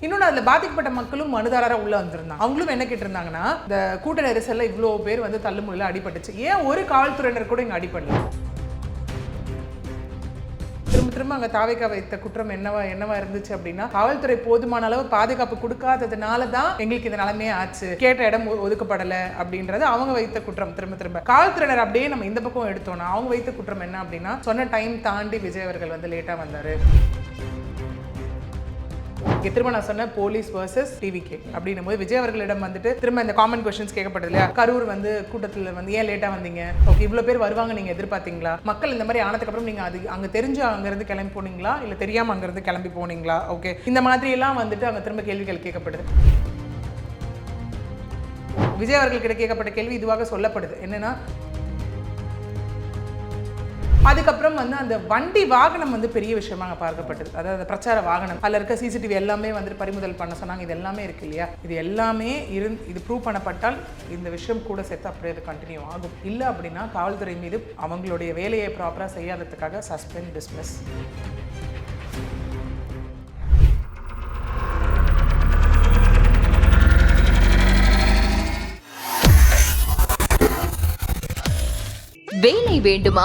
இன்னொன்று அதில் பாதிக்கப்பட்ட மக்களும் மனுதாரராக உள்ளே வந்திருந்தாங்க. அவங்களும் என்ன கேட்டிருந்தாங்கன்னா இந்த கூட்ட நெரிசலில் இவ்வளோ பேர் வந்து தள்ளுமுள்ள அடிபட்டுச்சு. ஏன் ஒரு காவல்துறையினர் கூட இங்கே அடிபடல? திரும்ப திரும்ப அங்கே தாவைக்கா வைத்த குற்றம் என்னவா என்னவா இருந்துச்சு அப்படின்னா காவல்துறை போதுமான அளவு பாதுகாப்பு கொடுக்காததுனால தான் எங்களுக்கு இந்த நிலைமையே ஆச்சு. கேட்ட இடம் ஒ- அப்படின்றது அவங்க வைத்த குற்றம். திரும்ப திரும்ப. காவல்துறையினர் அப்படியே நம்ம இந்த பக்கம் எடுத்தோம்னா அவங்க வைத்த குற்றம் என்ன அப்படின்னா சொன்ன டைம் தாண்டி விஜய் அவர்கள் வந்து லேட்டாக வந்தார். திரும்ப நான் சொன்ன போலீஸ் வர்சஸ் டிவிகே அப்படின்னும் போது விஜய் அவர்களிடம் வந்துட்டு திரும்ப இந்த காமன் கொஸ்டின்ஸ் கேட்கப்படுது இல்லையா? கரூர் வந்து கூட்டத்தில் வந்து ஏன் லேட்டாக வந்தீங்க? ஓகே இவ்வளோ பேர் வருவாங்க நீங்கள் எதிர்பார்த்தீங்களா? மக்கள் இந்த மாதிரி ஆனதுக்கப்புறம் நீங்கள் அது அங்கே தெரிஞ்சு அங்கேருந்து கிளம்பி போனீங்களா? இல்லை தெரியாமல் அங்கேருந்து கிளம்பி போனீங்களா? ஓகே இந்த மாதிரியெல்லாம் வந்துட்டு அங்கே திரும்ப கேள்விகள் கேட்கப்படுது. விஜய் அவர்கள்கிட்ட கேட்கப்பட்ட கேள்வி இதுவாக சொல்லப்படுது. என்னன்னா அதுக்கப்புறம் வந்து அந்த வண்டி வாகனம் வந்து பெரிய விஷயமாக பார்க்கப்பட்டது. அதாவது அந்த பிரச்சார வாகனம். அதில் இருக்க சிசிடிவி எல்லாமே வந்துட்டு பறிமுதல் பண்ண சொன்னாங்க. இது எல்லாமே இருக்கு இல்லையா? இது எல்லாமே இருந் இது ப்ரூவ் பண்ணப்பட்டால் இந்த விஷயம் கூட சேர்த்து அப்படியே அது கண்டினியூ ஆகும். இல்லை அப்படின்னா காவல்துறை மீது அவங்களுடைய வேலையை ப்ராப்பராக செய்யாததுக்காக சஸ்பெண்ட் டிஸ்மிஸ் வேலை வேண்டுமா?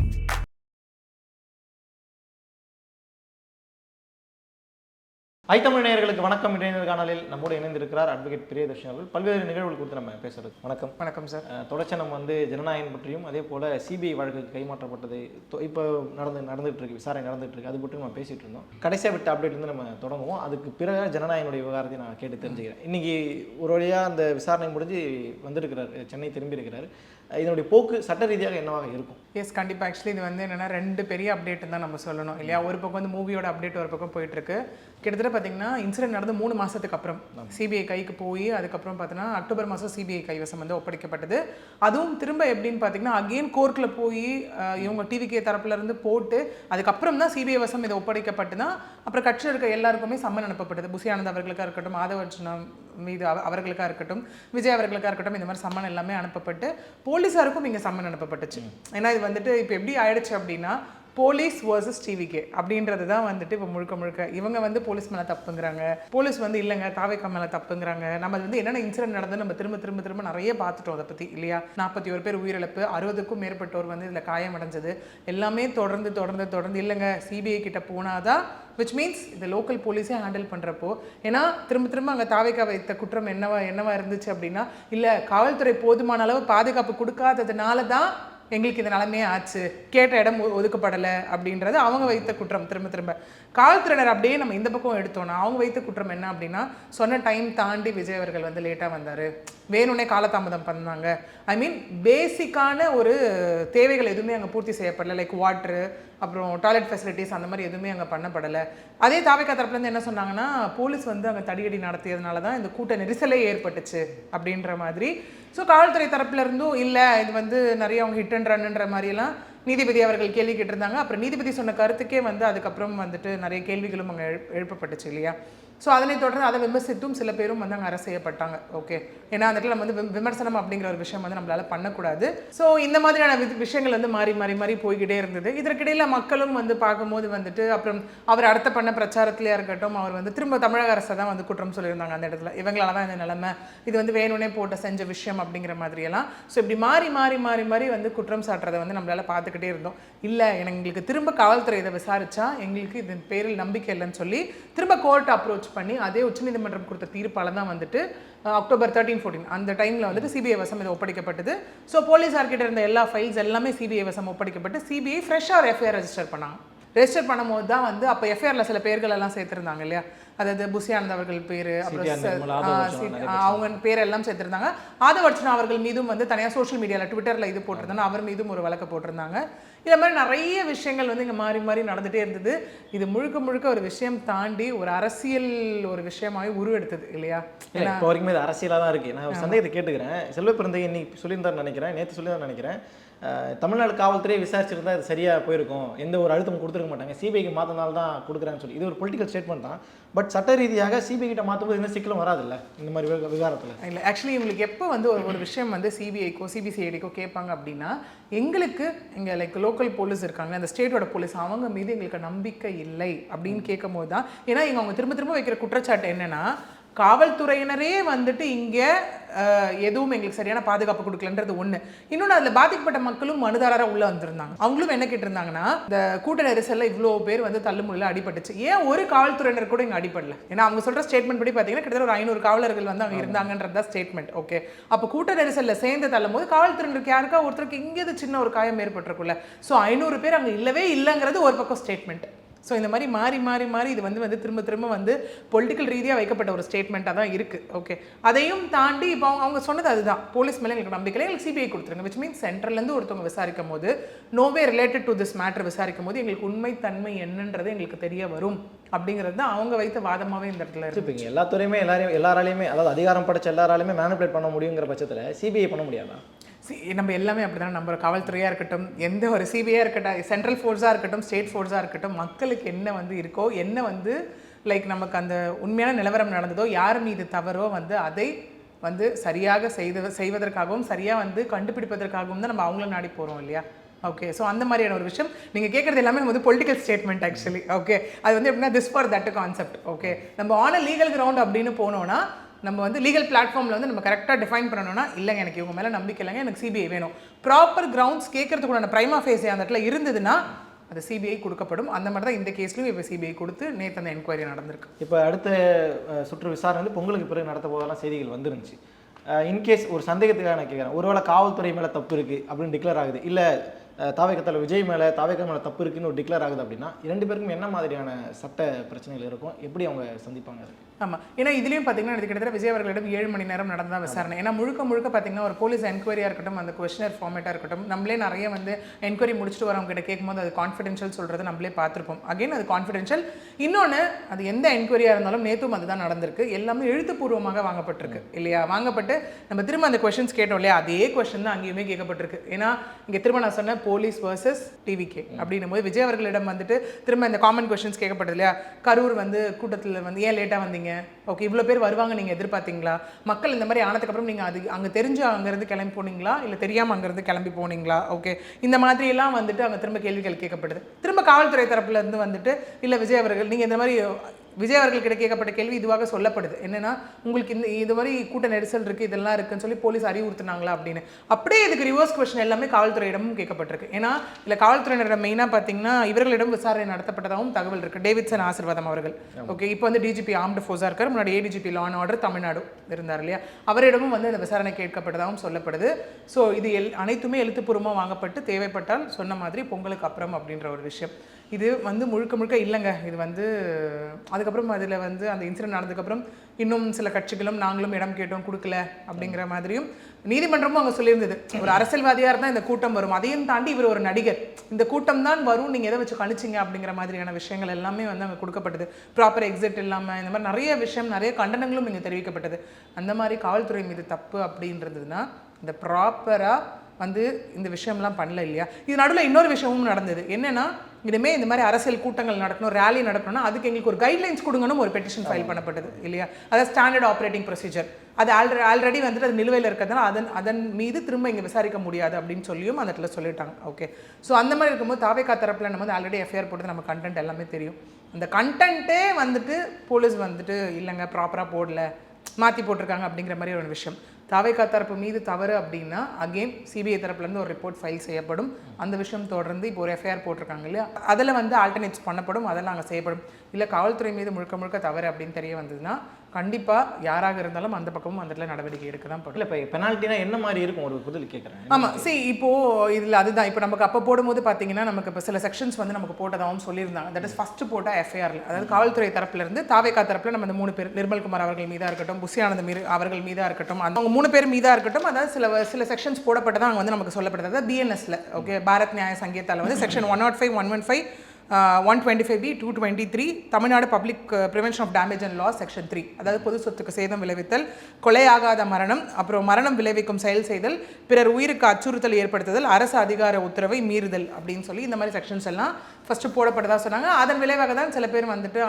ஐத்தமிழ் நேயர்களுக்கு வணக்கம். இடையினர் காணலில் நம்மோடு இணைந்திருக்கிறார் அட்வொகேட் பிரியதர்ஷன் அவர்கள். பல்வேறு நிகழ்வுகள் குறித்து நம்ம பேசுறது. வணக்கம். வணக்கம் சார் அஹ், தொடர்ச்சியா நம்ம வந்து ஜனநாயகம் பற்றியும் அதே போல சிபிஐ வழக்குக்கு கைமாற்றப்பட்டது இப்போ நடந்து நடந்துட்டு இருக்கு விசாரணை நடந்துட்டு இருக்கு அது பற்றி நம்ம பேசிட்டு இருந்தோம். கடைசியா விட்ட அப்டேட் வந்து நம்ம தொடங்குவோம். அதுக்கு பிறகு ஜனநாயகனுடைய விவகாரத்தை நான் கேட்டு தெரிஞ்சுக்கிறேன். இன்னைக்கு ஒரு வழியா அந்த விசாரணை முடிஞ்சு வந்திருக்கிறார் சென்னை திரும்பி இருக்கிறார். இதனுடைய போக்கு சட்ட ரீதியாக என்னவாக இருக்கும்? எஸ் கண்டிப்பாக ஆக்சுவலி இது வந்து என்னன்னா ரெண்டு பெரிய அப்டேட் தான் நம்ம சொல்லணும் இல்லையா? ஒரு பக்கம் வந்து மூவியோட அப்டேட் ஒரு பக்கம் போயிட்டு இருக்கு கிட்டத்தட்ட பார்த்தீங்கன்னா இன்சிடென்ட் நடந்து மூணு மாசத்துக்கு அப்புறம். சிபிஐ கைக்கு போய் அதுக்கப்புறம் பார்த்தீங்கன்னா அக்டோபர் மாதம் சிபிஐ கைவசம் வந்து ஒப்படைக்கப்பட்டது. அதுவும் திரும்ப எப்படின்னு பார்த்தீங்கன்னா அகெயின் கோர்ட்டில் போய் இவங்க டிவிகே தரப்புல இருந்து போட்டு அதுக்கப்புறம் தான் சிபிஐ வசம் இது ஒப்படைக்கப்பட்டு தான் அப்புறம் கட்சியில் இருக்க எல்லாருக்குமே சம்மன் அனுப்பப்பட்டது புசி ஆனந்த் அவர்களுக்காக இருக்கட்டும் மாதவர்ஜுனா மீது அவ- அவர்களுக்காக இருக்கட்டும் விஜய் அவர்களுக்காக இருக்கட்டும் இந்த மாதிரி சம்மன் எல்லாமே அனுப்பப்பட்டு போலீஸாருக்கும் இங்கே சம்மன் அனுப்பப்பட்டுச்சு. ஏன்னா இது வந்துட்டு இப்போ எப்படி ஆயிடுச்சு அப்படின்னா போலீஸ் வர்சஸ் டிவிகே அப்படின்றது தான் வந்துட்டு இப்போ முழுக்க முழுக்க. இவங்க வந்து போலீஸ் மேலே தப்புங்கிறாங்க. போலீஸ் வந்து இல்லைங்க தாவேக்கா மேலே தப்புங்கிறாங்க. நம்ம வந்து என்னென்ன இன்சிடென்ட் நடந்து நம்ம திரும்ப திரும்ப திரும்ப நிறைய பார்த்துட்டோம் அதை பற்றி இல்லையா? நாற்பத்தி ஒரு பேர் உயிரிழப்பு அறுபதுக்கும் மேற்பட்டோர் வந்து இதில் காயமடைஞ்சது. எல்லாமே தொடர்ந்து தொடர்ந்து தொடர்ந்து இல்லைங்க. சிபிஐ கிட்ட போனாதான் விச் மீன்ஸ் இந்த லோக்கல் போலீஸே ஹேண்டில் பண்ணுறப்போ ஏன்னா திரும்ப திரும்ப அங்கே தாவேக்கா வைத்த குற்றம் என்னவா என்னவா இருந்துச்சு அப்படின்னா இல்லை காவல்துறை போதுமான அளவு பாதுகாப்பு கொடுக்காததுனால தான் எங்களுக்கு இந்த நிலமே ஆச்சு. கேட்ட இடம் ஒ- அப்படின்றது அவங்க வைத்த குற்றம். திரும்ப திரும்ப. காவல்துறையினர் அப்படியே நம்ம இந்த பக்கம் எடுத்தோன்னா அவங்க வைத்த குற்றம் என்ன அப்படின்னா சொன்ன டைம் தாண்டி விஜய் அவர்கள் வந்து லேட்டாக வந்தார். வேணும்னே காலதாமதம் பண்ணாங்க. ஐ மீன் பேசிக்கான ஒரு தேவைகள் எதுவுமே அங்கே பூர்த்தி செய்யப்படலை. லைக் வாட்ரு அப்புறம் டாய்லெட் ஃபெசிலிட்டிஸ் அந்த மாதிரி எதுவுமே அங்கே பண்ணப்படலை. அதே தாவைக்கா தரப்புலேருந்து என்ன சொன்னாங்கன்னா போலீஸ் வந்து அங்கே தடியடி நடத்தியதுனால தான் இந்த கூட்ட நெரிசலே ஏற்பட்டுச்சு அப்படின்ற மாதிரி. ஸோ காவல்துறை தரப்புல இருந்தும் இல்லை இது வந்து நிறைய அவங்க ஹிட் அண்ட் ரன்னுன்ற மாதிரிலாம் நீதிபதி அவர்கள் கேள்வி கேட்டிருந்தாங்க. அப்புறம் நீதிபதி சொன்ன கருத்துக்கே வந்து அதுக்கப்புறம் வந்துட்டு நிறைய கேள்விகளும் அங்கே எழு எழுப்பப்பட்டுச்சு இல்லையா? ஸோ அதனை தொடர்ந்து அதை விமர்சித்தும் சில பேரும் வந்து அங்கே அரசு செய்யப்பட்டாங்க. ஓகே ஏன்னா அந்த இடத்துல நம்ம வந்து விமர்சனம் அப்படிங்கிற ஒரு விஷயம் வந்து நம்மளால் பண்ணக்கூடாது. ஸோ இந்த மாதிரியான வி- விஷயங்கள் வந்து மாறி மாறி மாறி போய்கிட்டே இருந்தது. இதற்கிடையில் மக்களும் வந்து பார்க்கும்போது வந்துட்டு அப்புறம் அவர் அடுத்த பண்ண பிரச்சாரத்திலேயே இருக்கட்டும் அவர் வந்து திரும்ப தமிழக அரசை தான் வந்து குற்றம் சொல்லியிருந்தாங்க அந்த இடத்துல. இவங்களால தான் இந்த நிலைமை இது வந்து வேணும்னே போட்ட செஞ்ச விஷயம் அப்படிங்கிற மாதிரியெல்லாம். ஸோ இப்படி மாறி மாறி மாறி மாறி வந்து குற்றம் சாட்டுறதை வந்து நம்மளால் பார்த்துக்கிட்டே இருந்தோம். இல்லை எங்களுக்கு திரும்ப காவல்துறை இதை விசாரித்தா எங்களுக்கு இதன் பேரில் நம்பிக்கை இல்லைன்னு சொல்லி திரும்ப கோர்ட் அப்ரோச் பண்ணி அதே உச்சநீதிமன்றம் கொடுத்த தீர்ப்பால தான் வந்துட்டு அக்டோபர் தேர்ட்டீன் ஃபோர்டீன் அந்த டைமில் வந்துட்டு சிபிஐ வசம் இது ஒப்படைக்கப்பட்டது. ஸோ போலீஸார்கிட்ட இருந்த எல்லா ஃபைல்ஸ் எல்லாமே சிபிஐ வசம் ஒப்படைக்கப்பட்டு சிபிஐ ஃப்ரெஷ்ஷாக எஃப்ஐஆர் ரெஜிஸ்டர் பண்ணாங்க. ரெஜிஸ்டர் பண்ணும்போது தான் வந்து அப்போ எஃப்ஐஆரில் சில பேர்கள் எல்லாம் சேர்த்துருந்தாங்க இல்லையா? அதாவது புசியானந்த் அவர்கள் பேர் அப்புறம் அவங்க பேர் எல்லாம் சேர்த்திருந்தாங்க. ஆதவர்ச்சனா அவர்கள் மீதும் வந்து தனியாக சோஷியல் மீடியாவில் ட்விட்டரில் இது போட்டிருந்தாங்க அவர் மீதும் ஒரு வழக்கு போட்டிருந்தாங்க. இந்த மாதிரி நிறைய விஷயங்கள் வந்து இங்கே மாறி மாறி நடந்துகிட்டே இருந்தது. இது முழுக்க முழுக்க ஒரு விஷயம் தாண்டி ஒரு அரசியல் ஒரு விஷயமாவே உருவெடுத்தது இல்லையா? இல்லை இப்போ வரைக்குமே இது அரசியலாக தான் இருக்குது நான் ஒரு சந்தேகத்தை கேட்டுக்கிறேன். செல்வ பிறந்தை இன்னைக்கு சொல்லியிருந்தார் நினைக்கிறேன் நேற்று சொல்லியிருந்தார் நினைக்கிறேன். தமிழ்நாடு காவல்துறை விசாரிச்சிருந்தா இது சரியாக போயிருக்கும். எந்த ஒரு அழுத்தம் கொடுத்துருக்க மாட்டாங்க. சிபிஐக்கு மாற்றினால தான் கொடுக்குறாங்கன்னு சொல்லி. இது ஒரு பொலிட்டிக்கல் ஸ்டேட்மெண்ட் தான். பட் சட்ட ரீதியாக சிபிஐ கிட்ட மாற்றும்போது எந்த சிக்கலும் வராதுல்ல? இந்த மாதிரி விவ- விவகாரத்தில். இல்லை ஆக்சுவலி இவங்களுக்கு எப்போ வந்து ஒரு ஒரு விஷயம் வந்து சிபிஐக்கோ சிபிசிஐடிக்கோ கேட்பாங்க அப்படின்னா எங்களுக்கு இங்கே லைக் லோக்கல் போலீஸ் இருக்காங்க அந்த ஸ்டேட்டோட போலீஸ் அவங்க மீது எங்களுக்கு நம்பிக்கை இல்லை அப்படின்னு கேட்கும் போது தான் ஏன்னா இங்கே அவங்க திரும்ப திரும்ப வைக்கிற குற்றச்சாட்டு என்னன்னா காவல்துறையினரே வந்துட்டு இங்கே எதுவும் எங்களுக்கு சரியான பாதுகாப்பு கொடுக்கலன்றது ஒன்று இன்னொன்று அதில் பாதிக்கப்பட்ட மக்களும் மனுதாரராக உள்ளே வந்திருந்தாங்க. அவங்களும் என்ன கேட்டிருந்தாங்கன்னா இந்த கூட்ட நெரிசலில் இவ்வளோ பேர் வந்து தள்ளுமுள்ள அடிபட்டுச்சு. ஏன் ஒரு காவல்துறையினர் கூட இங்கே அடிபடல? ஏன்னா அவங்க சொல்கிற ஸ்டேட்மெண்ட் படி பார்த்தீங்கன்னா கிட்டத்தட்ட ஒரு ஐநூறு காவலர்கள் வந்து அவங்க இருந்தாங்கன்றது தான் ஸ்டேட்மெண்ட் ஓகே அப்போ கூட்ட நெரிசலில் சேர்ந்து தள்ளும் போது காவல்துறையினருக்கு யாருக்கா ஒருத்தருக்கு இங்கேது சின்ன ஒரு காயம் ஏற்பட்டிருக்குல்ல ஸோ ஐநூறு பேர் அங்கே இல்லவே இல்லைங்கிறது ஒரு பக்கம் ஸ்டேட்மெண்ட் ஸோ இந்த மாதிரி மாறி மாறி மாறி இது வந்து வந்து திரும்ப திரும்ப வந்து பொலிட்டிக்கல் ரீதியாக வைக்கப்பட்ட ஒரு ஸ்டேட்மெண்ட்டாக தான் இருக்குது ஓகே அதையும் தாண்டி இப்போ அவங்க அவங்க சொன்னது அதுதான். போலீஸ் மேலே எங்களுக்கு நம்பிக்கை இல்லை, எங்களுக்கு சிபிஐ கொடுத்துருங்க. விச் மீன்ஸ் சென்ட்ரல்லேருந்து ஒருத்தவங்க விசாரிக்கும் போது no way related to this matter விசாரிக்கும் போது எங்களுக்கு உண்மை தன்மை என்னன்றது எங்களுக்கு தெரிய வரும். அப்படிங்கிறது தான் அவங்க வைத்த வாதமாகவே இந்த இடத்துல இருக்கு இப்போ இங்கே எல்லா துறையுமே எல்லாரையும் எல்லாராலையுமே அதாவது அதிகாரம் படைச்ச எல்லாராலையுமே மேனிபுலேட் பண்ண முடியுங்கிற பட்சத்தில் சிபிஐ பண்ண முடியாதா? சி நம்ம எல்லாமே அப்படிதான்? நம்ம காவல்துறையாக இருக்கட்டும் எந்த ஒரு சிபிஐயாக இருக்கட்டும் சென்ட்ரல் ஃபோர்ஸாக இருக்கட்டும் ஸ்டேட் ஃபோர்ஸாக இருக்கட்டும் மக்களுக்கு என்ன வந்து இருக்கோ என்ன வந்து லைக் நமக்கு அந்த உண்மையான நிலவரம் நடந்ததோ யார் மீது தவறோ வந்து அதை வந்து சரியாக செய்து செய்வதற்காகவும் சரியாக வந்து கண்டுபிடிப்பதற்காகவும் தான் நம்ம அவங்கள நாடி போகிறோம் இல்லையா? ஓகே ஸோ அந்த மாதிரியான ஒரு விஷயம். நீங்கள் கேட்குறது எல்லாமே வந்து பொலிட்டிக்கல் ஸ்டேட்மெண்ட் ஆக்சுவலி ஓகே அது வந்து எப்படின்னா this for that concept okay நம்ம ஆன லீகல் கிரவுண்ட் அப்படின்னு போனோம்னா நம்ம வந்து லீகல் பிளாட்ஃபார்மில் வந்து நம்ம கரெக்டாக டிஃபைன் பண்ணணும்னா இல்லைங்க எனக்கு இவங்க மேலே நம்பிக்கை இல்லைங்க எனக்கு சிபிஐ வேணும். ப்ராப்பர் கிரவுண்ட்ஸ் கேட்கறதுக்குள்ள ப்ரைமா ஃபேஸ் அந்த இடத்துல இருந்ததுன்னா அது சிபிஐ கொடுக்கப்படும். அந்த மாதிரி தான் இந்த கேஸ்லையும் இப்போ சிபிஐ கொடுத்து நேற்று அந்த என்கொயரி நடந்திருக்கு. இப்போ அடுத்த சுற்று விசாரணை வந்து பொங்கலுக்கு பிறகு நடத்த போதெல்லாம் செய்திகள் வந்துருந்துச்சு. இன்கேஸ் ஒரு சந்தேகத்துக்காக நான் கேட்குறேன் ஒருவேளை காவல்துறை மேலே தப்பு இருக்குது அப்படின்னு டிக்ளேர் ஆகுது. இல்லை தாவேக்கத்தில் விஜய் மேலே தாவேக்கா மேலே தப்பு இருக்குன்னு ஒரு டிக்ளேர் ஆகுது அப்படின்னா இரண்டு பேருக்கும் என்ன மாதிரியான சட்ட பிரச்சனைகள் இருக்கும் எப்படி அவங்க சந்திப்பாங்க ஆமாம் ஏன்னா இதுலேயும் பார்த்தீங்கன்னா இது கிட்டத்தட்ட விஜய் அவர்களிடம் ஏழு மணி நேரம் நடந்தா விசாரணை. ஏன்னா முழுக்க முழுக்க பார்த்தீங்கன்னா ஒரு போலீஸ் என்கொயரியாக இருக்கட்டும் அந்த கொஷனர் ஃபார்மேட்டாக இருக்கட்டும் நம்மளே நிறைய வந்து என்கொயரி முடிச்சுட்டு வரவங்க கிட்ட கேட்கும்போது அது கான்ஃபிடென்ஷியல் சொல்கிறது நம்மளே பார்த்துருப்போம். அகைன் அது கான்ஃபிடென்ஷியல் இன்னொன்று அது எந்த என்கொயரியாக இருந்தாலும் நேற்றும் அதுதான் நடந்திருக்கு. எல்லாமே எழுத்துப்பூர்வமாக வாங்கப்பட்டிருக்கு இல்லையா? வாங்கப்பட்டு நம்ம திரும்ப அந்த கொஷின்ஸ் கேட்டோம் இல்லையா? அதே கொஷின் தான் அங்கேயுமே கேட்கப்பட்டிருக்கு. ஏன்னா இங்கே திரும்ப நான் சொன்ன போலீஸ் வர்சஸ் டிவிகே அப்படின்னும் போது விஜய் அவர்களிடம் வந்துட்டு திரும்ப இந்த காமன் கொஷின்ஸ் கேட்கப்பட்டது இல்லையா? கரூர் வந்து கூட்டத்தில் வந்து ஏன் லேட்டாக வந்தீங்க? ஓகே இவ்வளோ பேர் வருவாங்க நீங்கள் எதிர்பார்த்தீங்களா? மக்கள் இந்த மாதிரி ஆனதுக்கப்புறம் நீங்கள் அது அங்கே தெரிஞ்சு அங்கேருந்து கிளம்பி போனீங்களா? இல்லை தெரியாமல் அங்கேருந்து கிளம்பி போனீங்களா? ஓகே இந்த மாதிரியெல்லாம் வந்துட்டு அங்கே திரும்ப கேள்விகள் கேட்கப்படுது. திரும்ப காவல்துறை தரப்புலேருந்து வந்துட்டு இல்லை விஜய் அவர்கள் நீங்கள் இந்த மாதிரி விஜய் அவர்கள்கிட்ட கேட்கப்பட்ட கேள்வி இதுவாக சொல்லப்படுது. என்னன்னா உங்களுக்கு இந்த இது மாதிரி கூட்ட நெரிசல் இருக்குது இதெல்லாம் இருக்குன்னு சொல்லி போலீஸ் அறிவுறுத்துனாங்களா அப்படின்னு. அப்படியே இதுக்கு ரிவர்ஸ் கொஸ்டின் எல்லாமே காவல்துறையிடமும் கேட்கப்பட்டிருக்கு. ஏன்னா இல்லை காவல்துறையினரிடம் மெயினாக பார்த்தீங்கன்னா இவர்களிடம் விசாரணை நடத்தப்பட்டதாகவும் தகவல் இருக்குது டேவிட்சன் ஆசீர்வாதம் அவர்கள். ஓகே இப்போ வந்து டிஜிபி ஆம்டு ஃபோர்ஸாக இருக்கார். முன்னாடி ஏடிஜிபி லான் ஆர்டர் தமிழ்நாடு இருந்தார் இல்லையா? அவரிடமும் வந்து இந்த விசாரணை கேட்கப்பட்டதாகவும் சொல்லப்படுது. ஸோ இது எல் அனைத்துமே எழுத்துப்பூர்வமாக வாங்கப்பட்டு தேவைப்பட்டால் சொன்ன மாதிரி பொங்கலுக்கு அப்புறம் அப்படின்ற ஒரு விஷயம். இது வந்து முழுக்க முழுக்க இல்லைங்க. இது வந்து அதுக்கப்புறம் அதில் வந்து அந்த இன்சிடென்ட் நடந்ததுக்கப்புறம் இன்னும் சில கட்சிகளும் நாங்களும் இடம் கேட்டோம் கொடுக்கல அப்படிங்கிற மாதிரியும் நீதிமன்றமும் அவங்க சொல்லியிருந்தது. ஒரு அரசியல்வாதியாக இருந்தால் இந்த கூட்டம் வரும். அதையும் தாண்டி இவர் ஒரு நடிகர். இந்த கூட்டம் தான் வரும் நீங்கள் எதை வச்சு கணிச்சிங்க அப்படிங்கிற மாதிரியான விஷயங்கள் எல்லாமே வந்து அங்கே கொடுக்கப்பட்டது. ப்ராப்பர் எக்ஸிட் இல்லாமல் இந்த மாதிரி நிறைய விஷயம் நிறைய கண்டனங்களும் இங்கே தெரிவிக்கப்பட்டது. அந்த மாதிரி காவல்துறை மீது தப்பு அப்படின்றதுனா இந்த ப்ராப்பராக வந்து இந்த விஷயம்லாம் பண்ணல இல்லையா? இது நடுவில் இன்னொரு விஷயமும் நடந்தது. என்னென்னா இனிமே இந்த மாதிரி அரசியல் கூட்டங்கள் நடக்கணும் ரேலி நடக்கணும்னா அதுக்கு எங்களுக்கு ஒரு கைட்லைன்ஸ் கொடுங்கன்னு ஒரு பெட்டிஷன் ஃபைல் பண்ணப்பட்டது இல்லையா? அதாவது ஸ்டாண்டர்ட் ஆப்ரேட்டிங் ப்ரொசீஜர் அது ஆல்ரெடி ஆல்ரெடி வந்துட்டு அது நிலுவையில் இருக்கிறதுனால அதன் அதன் மீது திரும்ப இங்கே விசாரிக்க முடியாது அப்படின்னு சொல்லியும் அந்த இடத்துல சொல்லிட்டாங்க. ஓகே ஸோ அந்த மாதிரி இருக்கும்போது தாவேக்கா தரப்பில் நம்ம வந்து ஆல்ரெடி எஃப்ஐஆர் போட்டு நம்ம கண்டென்ட் எல்லாமே தெரியும். அந்த கண்டென்ட்டே வந்துட்டு போலீஸ் வந்துட்டு இல்லைங்க ப்ராப்பராக போடல மாற்றி போட்டிருக்காங்க அப்படிங்கிற மாதிரி ஒரு விஷயம். தாவேக்கா தரப்பு மீது தவறு அப்படின்னா அகெயின் சிபிஐ தரப்புலேருந்து ஒரு ரிப்போர்ட் ஃபைல் செய்யப்படும். அந்த விஷயம் தொடர்ந்து இப்போ ஒரு எஃப்ஐஆர் போட்டிருக்காங்க இல்லையா? அதில் வந்து ஆல்டர்னேட்ஸ் பண்ணப்படும் அதெல்லாம் அங்கே செய்யப்படும். இல்லை காவல்துறை மீது முழுக்க முழுக்க தவறு அப்படின்னு தெரிய வந்ததுன்னா கண்டிப்பாக யாராக இருந்தாலும் அந்த பக்கமும் அந்த இடத்துல நடவடிக்கை எடுக்க தான் படும். இல்லை இப்போ பெனால்ட்டினா என்ன மாதிரி இருக்கும்? ஒரு புதில் கேட்குறேன் ஆமாம் see இப்போ இதில் அதுதான். இப்போ நமக்கு அப்போ போடும்போது பார்த்தீங்கன்னா நமக்கு இப்போ சில செக்ஷன்ஸ் வந்து நமக்கு போட்டதாகவும் சொல்லியிருந்தாங்க. தட் இஸ் ஃபஸ்ட்டு போட்ட எஃப்ஐஆரில் அதாவது காவல்துறை தரப்புல இருந்து தாவேக்கா தரப்புல நம்ம இந்த மூணு பேர் நிர்மல்குமார் அவர்கள் மீதாக இருக்கட்டும் புஷி ஆனந்த் மீது அவர்கள் மீதாக இருக்கட்டும் அந்த அவங்க மூணு பேர் மீதாக இருக்கட்டும் அதாவது சில சில செக்ஷன்ஸ் போடப்பட்டதான் அங்கே வந்து நமக்கு சொல்லப்பட்டது. பிஎன்எஸ்ல ஓகே பாரத் நியாய சங்கீதால வந்து section one nought five one one five one twenty five B two twenty three Tamil Nadu public prevention of damage and law section three அதாவது பொது சொத்துக்கு சேதம் விளைவித்தல் கொலையாகாத மரணம் அப்புறம் மரணம் விளைவிக்கும் செயல் செய்தல் பிறர் உயிருக்கு அச்சுறுத்தல் ஏற்படுத்துதல் அரசு அதிகார உத்தரவை மீறுதல் அப்படின்னு சொல்லி இந்த மாதிரி செக்ஷன்ஸ் எல்லாம் ஃபஸ்ட்டு போடப்பட்டதா சொன்னாங்க. அதன் விளைவாக தான் சில பேர் வந்துட்டு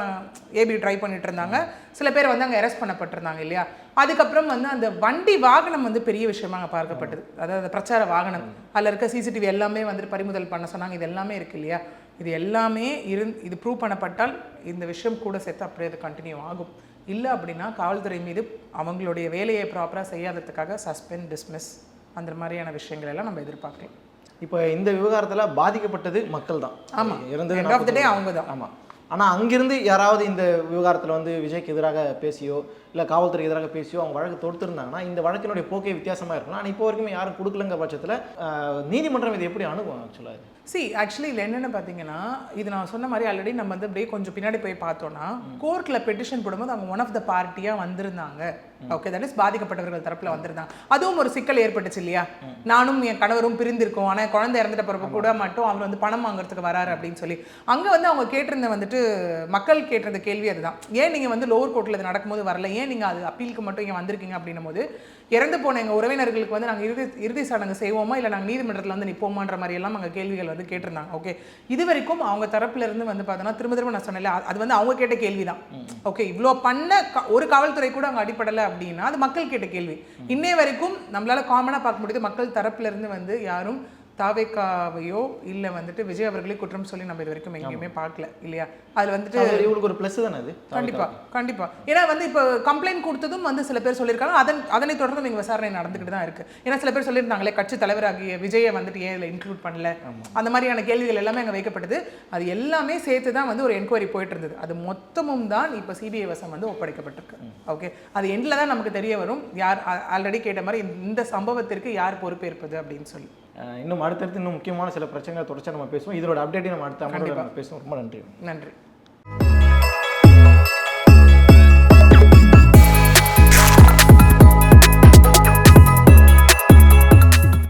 ஏபி ட்ரை பண்ணிட்டு இருந்தாங்க. சில பேர் வந்து அங்கே அரெஸ்ட் பண்ணப்பட்டிருந்தாங்க இல்லையா? அதுக்கப்புறம் வந்து அந்த வண்டி வாகனம் வந்து பெரிய விஷயமாக பார்க்கப்பட்டது. அதாவது அந்த பிரச்சார வாகனம் அதில் இருக்க சிசிடிவி எல்லாமே வந்துட்டு பறிமுதல் பண்ண சொன்னாங்க. இது எல்லாமே இருக்கு இல்லையா? இது எல்லாமே இருந் இது ப்ரூவ் பண்ணப்பட்டால் இந்த விஷயம் கூட சேர்த்து அப்படியே அது கண்டினியூ ஆகும். இல்லை அப்படின்னா காவல்துறை மீது அவங்களுடைய வேலையை ப்ராப்பராக செய்யாததுக்காக சஸ்பெண்ட் டிஸ்மிஸ் அந்த மாதிரியான விஷயங்கள் எல்லாம் நம்ம எதிர்பார்க்கலாம். இப்போ இந்த விவகாரத்துல பாதிக்கப்பட்டது மக்கள் தான் ஆமா. இறந்தது End of the day 41 அவங்க தான். ஆமா. ஆனா அங்கிருந்து யாராவது இந்த விவகாரத்துல வந்து விஜய்க்கு எதிராக பேசியோ இல்ல காவல்துறைக்கு எதிராக பேசியோ அவங்க வழக்கு தொடுத்திருந்தாங்கன்னா இந்த வழக்கினுடைய போக்கே வித்தியாசமா இருக்கும் ஆனால் இப்போ வரைக்கும் யாரும் கொடுக்கலங்க பட்சத்துல நீதிமன்றம் இதை எப்படி அணுகும் ஆக்சுவலாக சி ஆக்சுவலி இதில் என்னென்னு பார்த்தீங்கன்னா இது நான் சொன்ன மாதிரி ஆல்ரெடி நம்ம வந்து அப்படியே கொஞ்சம் பின்னாடி போய் பார்த்தோன்னா கோர்ட்டில் பெட்டிஷன் போடும்போது அவங்க ஒன் ஆஃப் த பார்ட்டியாக வந்திருந்தாங்க. ஓகே தட் இஸ் பாதிக்கப்பட்டவர்கள் தரப்பில் வந்திருந்தாங்க. அதுவும் ஒரு சிக்கல் ஏற்பட்டுச்சு இல்லையா? நானும் என் கணவரும் பிரிந்திருக்கோம். ஆனால் குழந்தை இறந்துட்ட பிறகு கூட மட்டும் அவர் வந்து பணம் வாங்குறதுக்கு வராரு அப்படின்னு சொல்லி. அங்கே வந்து அவங்க கேட்டிருந்த வந்துட்டு மக்கள் கேட்டிருந்த கேள்வி அதுதான். ஏன் நீங்கள் வந்து லோவர் கோர்ட்டில் இது நடக்கும்போது வரல? ஏன் நீங்கள் அது அப்பீலுக்கு மட்டும் இங்கே வந்திருக்கீங்க அப்படின்னும் போது இறந்து போன எங்கள் உறவினர்களுக்கு வந்து நாங்கள் இறுதி இறுதி சடங்கு செய்வோமா? இல்லை நாங்கள் நீதிமன்றத்தில் வந்து நிற்போமான்ற மாதிரி எல்லாம் அங்கே கேள்விகள் வந்து கேட்டிருந்தாங்க. ஓகே இது வரைக்கும் அவங்க தரப்புல இருந்து வந்து பார்த்தோன்னா திரும்ப திரும்ப நான் சொன்னேன்ல அது- வந்து அவங்க கேட்ட கேள்வி தான் ஓகே இவ்வளோ பண்ண ஒரு காவல்துறை கூட அங்கே அடிப்படலை அப்படின்னா அது மக்கள் கேட்ட கேள்வி. இன்னே வரைக்கும் நம்மளால காமனாக பார்க்க முடியுது மக்கள் தரப்புல இருந்து வந்து யாரும் தாவேக்காவையோ இல்லை வந்துட்டு விஜய் அவர்களே குற்றம் சொல்லி நம்ம இது வரைக்கும் எங்கேயுமே பார்க்கல இல்லையா? அதில் வந்துட்டு இவங்களுக்கு ஒரு ப்ளஸ் தானே அது? கண்டிப்பா கண்டிப்பா. ஏன்னா வந்து இப்போ கம்ப்ளைண்ட் கொடுத்ததும் வந்து சில பேர் சொல்லியிருக்காங்க. அதன் அதனை தொடர்ந்து இங்க விசாரணை நடந்துக்கிட்டு தான் இருக்கு. ஏன்னா சில பேர் சொல்லியிருந்தாங்களே கட்சி தலைவராகிய விஜயை வந்துட்டு ஏன் இதில் இன்க்ளூட் பண்ணல? அந்த மாதிரியான கேள்விகள் எல்லாமே அங்கே வைக்கப்பட்டது. அது எல்லாமே சேர்த்து தான் வந்து ஒரு என்கொயரி போயிட்டு இருந்தது. அது மொத்தமும் தான் இப்போ சிபிஐ வசம் வந்து ஒப்படைக்கப்பட்டிருக்கு. ஓகே அது எண்டில் தான் நமக்கு தெரிய வரும். யார் ஆல்ரெடி கேட்ட மாதிரி இந்த- சம்பவத்திற்கு யார் பொறுப்பேற்பது அப்படின்னு சொல்லி. இன்னும் அடுத்தடுத்து இன்னும் முக்கியமான சில பிரச்சனைகளை தொடர்ச்சியாக நம்ம பேசுவோம். இதோட அப்டேட்டையும் நம்ம அடுத்த நம்ம பேசுவோம். ரொம்ப நன்றி. நன்றி.